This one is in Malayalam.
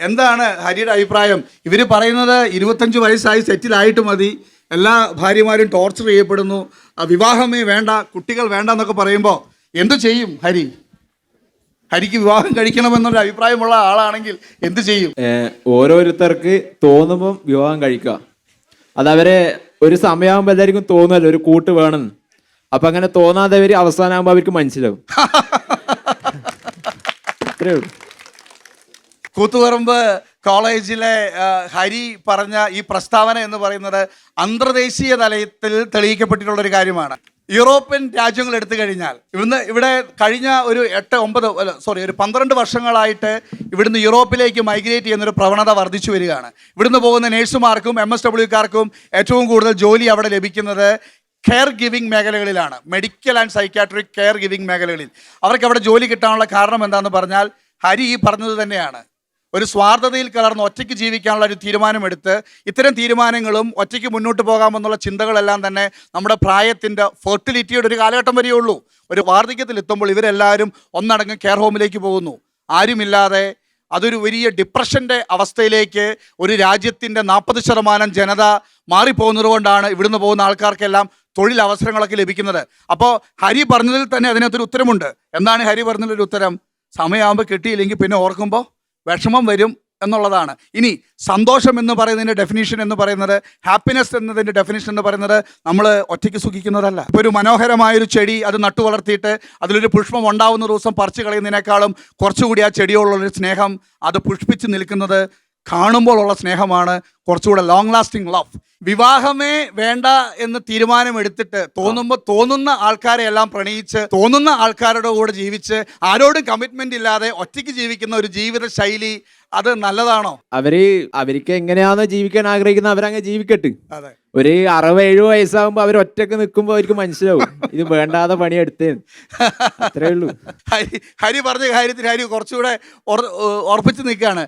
എന്താണ് ഹരിയുടെ അഭിപ്രായം? ഇവർ പറയുന്നത് ഇരുപത്തഞ്ച് വയസ്സായി സെറ്റിലായിട്ട് മതി. എല്ലാ ഭാര്യമാരും ടോർച്ചർ ചെയ്യപ്പെടുന്നു. വിവാഹമേ വേണ്ട കുട്ടികൾ വേണ്ട എന്നൊക്കെ പറയുമ്പോൾ എന്തു ചെയ്യും ഹരി? ഹരിക്ക് വിവാഹം കഴിക്കണമെന്നൊരു അഭിപ്രായമുള്ള ആളാണെങ്കിൽ എന്ത് ചെയ്യും? ഓരോരുത്തർക്ക് തോന്നുമ്പം വിവാഹം കഴിക്കുക. അതവരെ ഒരു സമയമാകുമ്പോൾ എല്ലാവർക്കും തോന്നുമല്ലോ ഒരു കൂട്ട് വേണം. അപ്പൊ അങ്ങനെ തോന്നാതെ അവർ അവസാനമാകുമ്പോൾ അവർക്ക് മനസ്സിലാവും. അത്രേ ഉള്ളൂ. കൂത്തുപറമ്പ് കോളേജിലെ ഹരി പറഞ്ഞ ഈ പ്രസ്താവന എന്ന് പറയുന്നത് അന്തർദേശീയ തലത്തിൽ തെളിയിക്കപ്പെട്ടിട്ടുള്ള ഒരു കാര്യമാണ്. യൂറോപ്യൻ രാജ്യങ്ങൾ എടുത്തു കഴിഞ്ഞാൽ ഇവിടുന്ന് ഇവിടെ കഴിഞ്ഞ ഒരു എട്ട് ഒമ്പത് സോറി ഒരു പന്ത്രണ്ട് വർഷങ്ങളായിട്ട് ഇവിടുന്ന് യൂറോപ്പിലേക്ക് മൈഗ്രേറ്റ് ചെയ്യുന്നൊരു പ്രവണത വർദ്ധിച്ചു വരികയാണ്. ഇവിടുന്ന് പോകുന്ന നേഴ്സുമാർക്കും എം എസ് ഡബ്ല്യുക്കാർക്കും ഏറ്റവും കൂടുതൽ ജോലി അവിടെ ലഭിക്കുന്നത് കെയർ ഗിവിംഗ് മേഖലകളിലാണ്. Medical and psychiatric care giving മേഖലകളിൽ. അവർക്ക് അവിടെ ജോലി കിട്ടാനുള്ള കാരണം എന്താണെന്ന് പറഞ്ഞാൽ ഹരി ഈ പറഞ്ഞത് തന്നെയാണ്. ഒരു സ്വാർത്ഥതയിൽ കലർന്ന് ഒറ്റയ്ക്ക് ജീവിക്കാനുള്ള ഒരു തീരുമാനമെടുത്ത് ഇത്തരം തീരുമാനങ്ങളും ഒറ്റയ്ക്ക് മുന്നോട്ട് പോകാമെന്നുള്ള ചിന്തകളെല്ലാം തന്നെ നമ്മുടെ പ്രായത്തിന്റെ ഫെർട്ടിലിറ്റിയുടെ ഒരു കാലഘട്ടം വരെയുള്ളൂ ഒരു വാർദ്ധക്യത്തിൽ എത്തുമ്പോൾ ഇവരെല്ലാവരും ഒന്നടങ്ങ് കെയർ ഹോമിലേക്ക് പോകുന്നു. ആരുമില്ലാതെ അതൊരു വലിയ ഡിപ്രഷന്റെ അവസ്ഥയിലേക്ക് ഒരു രാജ്യത്തിന്റെ നാൽപ്പത് ശതമാനം ജനത മാറിപ്പോകുന്നത് കൊണ്ടാണ് ഇവിടുന്ന് പോകുന്ന ആൾക്കാർക്കെല്ലാം തൊഴിലവസരങ്ങളൊക്കെ ലഭിക്കുന്നത്. അപ്പോൾ ഹരി പറഞ്ഞതിൽ തന്നെ അതിനകത്തൊരു ഉത്തരമുണ്ട്. എന്താണ് ഹരി പറഞ്ഞതിലൊരു ഉത്തരം? സമയമാകുമ്പോൾ കിട്ടിയില്ലെങ്കിൽ പിന്നെ ഓർക്കുമ്പോൾ? വിഷമം വരും എന്നുള്ളതാണ്. ഇനി സന്തോഷം എന്ന് പറയുന്നതിന്റെ ഡെഫിനേഷൻ എന്ന് പറയുന്നത് ഹാപ്പിനെസ് എന്നതിന്റെ ഡെഫിനേഷൻ എന്ന് പറയുന്നത് നമ്മൾ ഒറ്റയ്ക്ക് സുഖിക്കുന്നതല്ല. ഇപ്പോൾ ഒരു മനോഹരമായൊരു ചെടി അത് നട്ടു വളർത്തിയിട്ട് അതിലൊരു പുഷ്പം ഉണ്ടാവുന്ന ദിവസം പറിച്ചു കളയുന്നതിനേക്കാളും കുറച്ചുകൂടി ആ ചെടിയോടുള്ളൊരു സ്നേഹം അത് പുഷ്പിച്ച് നിൽക്കുന്നത് കാണുമ്പോൾ ഉള്ള സ്നേഹമാണ് കുറച്ചുകൂടെ ലോങ് ലാസ്റ്റിംഗ് ലവ് വിവാഹമേ വേണ്ട എന്ന് തീരുമാനമെടുത്തിട്ട് തോന്നുമ്പോൾ തോന്നുന്ന ആൾക്കാരെ എല്ലാം പ്രണയിച്ച് തോന്നുന്ന ആൾക്കാരുടെ കൂടെ ജീവിച്ച് ആരോടും കമ്മിറ്റ്മെന്റ് ഇല്ലാതെ ഒറ്റയ്ക്ക് ജീവിക്കുന്ന ഒരു ജീവിത ശൈലി അത് നല്ലതാണോ? അവർ അവർക്ക് എങ്ങനെയാണോ ജീവിക്കാൻ ആഗ്രഹിക്കുന്നത് അവരങ്ങ് ജീവിക്കട്ടെ. അതെ. ഒരു അറുപത് എഴുപത് വയസ്സാകുമ്പോൾ അവർ ഒറ്റയ്ക്ക് നിൽക്കുമ്പോൾ അവർക്ക് മനസ്സിലാവും. ഇത് വേണ്ടാതെ പണിയെടുത്തേന്ന് അത്രേ ഉള്ളൂ. ഹരി ഹരി പറഞ്ഞ കാര്യത്തിൽ ഹരി കുറച്ചുകൂടെ ഉറ- ഉറപ്പിച്ച് നിൽക്കുകയാണ്